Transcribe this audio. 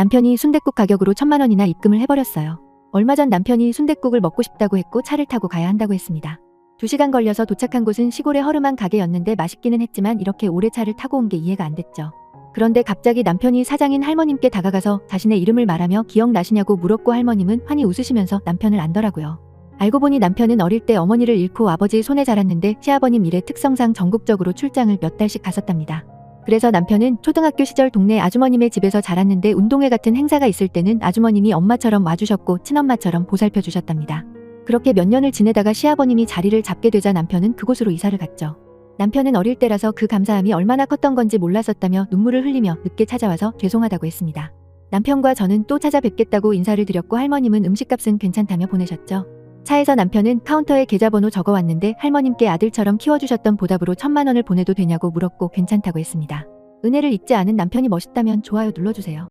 남편이 순댓국 가격으로 천만 원이나 입금을 해버렸어요. 얼마 전 남편이 순댓국을 먹고 싶다고 했고 차를 타고 가야 한다고 했습니다. 2시간 걸려서 도착한 곳은 시골의 허름한 가게였는데 맛있기는 했지만 이렇게 오래 차를 타고 온 게 이해가 안 됐죠. 그런데 갑자기 남편이 사장인 할머님께 다가가서 자신의 이름을 말하며 기억나시냐고 물었고 할머님은 환히 웃으시면서 남편을 안더라고요. 알고 보니 남편은 어릴 때 어머니를 잃고 아버지 손에 자랐는데 시아버님 일의 특성상 전국적으로 출장을 몇 달씩 갔었답니다. 그래서 남편은 초등학교 시절 동네 아주머님의 집에서 자랐는데 운동회 같은 행사가 있을 때는 아주머님이 엄마처럼 와주셨고 친엄마처럼 보살펴 주셨답니다. 그렇게 몇 년을 지내다가 시아버님이 자리를 잡게 되자 남편은 그곳으로 이사를 갔죠. 남편은 어릴 때라서 그 감사함이 얼마나 컸던 건지 몰랐었다며 눈물을 흘리며 늦게 찾아와서 죄송하다고 했습니다. 남편과 저는 또 찾아뵙겠다고 인사를 드렸고 할머님은 음식값은 괜찮다며 보내셨죠. 차에서 남편은 카운터에 계좌번호 적어왔는데 할머님께 아들처럼 키워주셨던 보답으로 천만 원을 보내도 되냐고 물었고 괜찮다고 했습니다. 은혜를 잊지 않은 남편이 멋있다면 좋아요 눌러주세요.